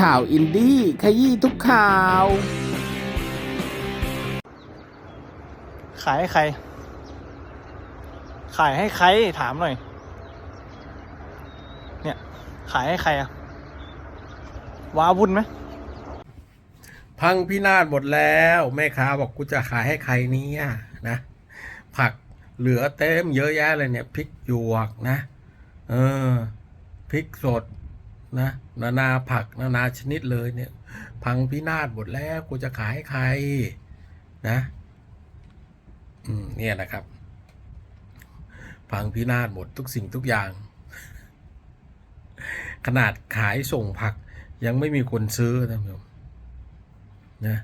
ข่าวอินดี้ขยี้ทุกข่าว ขายให้ใคร ขายให้ใครถามหน่อย เนี่ย ขายให้ใครอะว้าวุ่นไหม พังพินาศหมดแล้ว แม่ค้าบอกกูจะขายให้ใครเนี่ยนะ ผักเหลือเต็มเยอะแยะเลยเนี่ยพริกหยวกนะ เออพริกสด นะนานาผักนานาชนิดเลยเนี่ย พังพินาศหมดแล้วกูจะขายให้ใครนะอืมเนี่ยนะครับ พังพินาศหมดทุกสิ่งทุกอย่าง ขนาดขายส่งผักยังไม่มีคนซื้อนะพี่นะ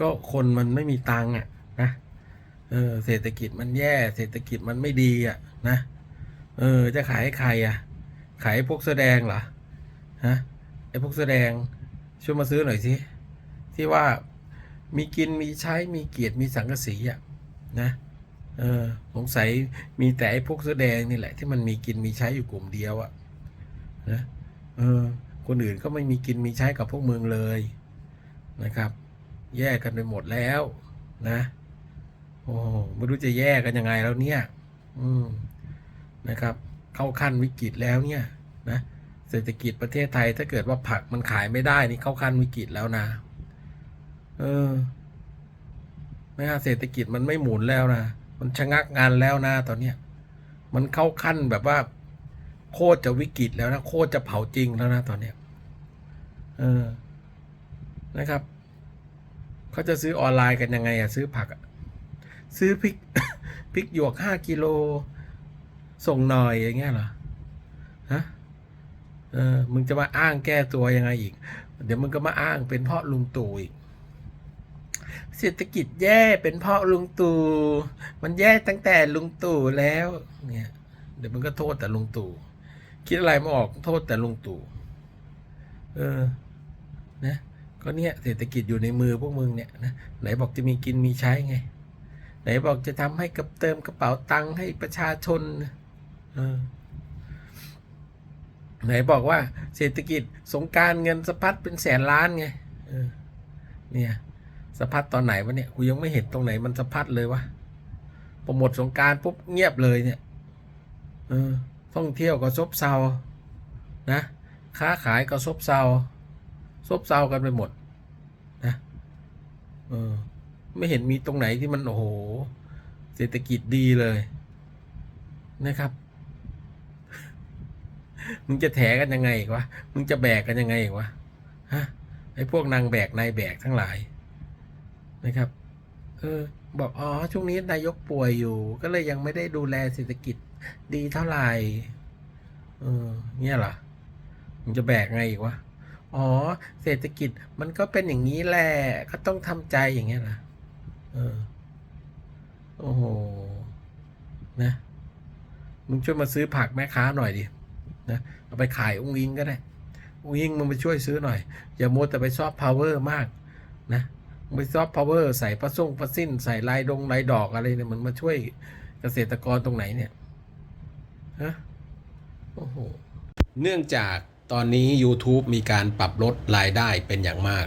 ก็คนมันไม่มีตังค์อะนะเออเศรษฐกิจมันแย่ เศรษฐกิจมันไม่ดีอะนะเออจะขายให้ใครอะ ขายให้พวกแสดงเหรอ ฮะไอ้พวกแสอแดงช่วยมาซื้อหน่อยสิที่ว่ามีกินมีใช้มีเกียรติมีสังกสีอะนะเออสงสัยมีแต่ไอ้พวกแสอแดงนี่แหละ ที่มันมีกินมีใช้อยู่กลุ่มเดียวอะนะเออคนอื่นก็ไม่มีกินมีใช้กับพวกเมืองเลยนะครับ แยกกันไปหมดแล้วนะ โอ้ไม่รู้จะแยกกันยังไงแล้วเนี่ย อืมนะครับ เข้าขั้นวิกฤตแล้วเนี่ยนะ เศรษฐกิจประเทศไทย ถ้าเกิดว่าผักมันขายไม่ได้นี่เข้าขั้นวิกฤตแล้วนะ เออนะเศรษฐกิจมันไม่หมุนแล้วนะ มันชะงักงานแล้วนะตอนเนี้ยมันเข้าขั้นแบบว่า โคตรจะวิกฤตแล้วนะ โคตรจะเผาจริงแล้วนะตอนเนี้ยเออนะครับเขาจะซื้อออนไลน์กันยังไงอะซื้อผักอะซื้อพริกพริกหยวกห้ากิโลส่งหน่อยอย่างเงี้ยเหรอฮะ เออมึงจะมาอ้างแก้ตัวยังไงอีก เดี๋ยวมึงก็มาอ้างเป็นเพราะลุงตู่อีกเศรษฐกิจแย่เป็นเพราะลุงตู่มันแย่ตั้งแต่ลุงตู่แล้วเนี่ยเดี๋ยวมึงก็โทษแต่ลุงตู่คิดอะไรไม่ออกโทษแต่ลุงตู่เออนะก็เนี่ยเศรษฐกิจอยู่ในมือพวกมึงเนี่ยนะไหนบอกจะมีกินมีใช้ไง ไหนบอกจะทำให้กับเติมกระเป๋าตังค์ให้ประชาชนเออ ไหนบอกว่าเศรษฐกิจสงการเงินสะพัดเป็นแสนล้านไงเนี่ยสะพัดตอนไหนวะเนี่ยกูยังไม่เห็นตรงไหนมันสะพัดเลยวะพอหมดสงการปุ๊บเงียบเลยเนี่ยเออท่องเที่ยวก็ซบเซานะค้าขายก็ซบเซาซบเซากันไปหมดนะเออไม่เห็นมีตรงไหนที่มันโอ้โหเศรษฐกิจดีเลยนะครับ มึงจะแถกันยังไงอีกวะ มึงจะแบกกันยังไงอีกวะ ฮะ ไอ้พวกนางแบกนายแบกทั้งหลายนะครับ เออ บอกอ๋อช่วงนี้นายกป่วยอยู่ ก็เลยยังไม่ได้ดูแลเศรษฐกิจดีเท่าไหร่ เออ เนี่ยเหรอ มึงจะแบกไงอีกวะ อ๋อ เศรษฐกิจมันก็เป็นอย่างนี้แหละ ก็ต้องทำใจอย่างเงี้ยนะเออ โอ้โห นะ มึงช่วยมาซื้อผักแม่ค้าหน่อยดิ นะเอาไปขายอุ้งอิงก็ได้อุ้งอิงมึงไปช่วยซื้อหน่อย อย่ามัวแต่ไปซอฟต์พาวเวอร์มากนะไปซอฟต์พาวเวอร์ใส่ประส่งประสิ้น ใส่ลายดงลายดอกอะไรเนี่ยมันมาช่วยเกษตรกรตรงไหนเนี่ยฮะโอ้โหเนื่องจากตอนนี้ YouTube มีการปรับลดรายได้เป็นอย่างมาก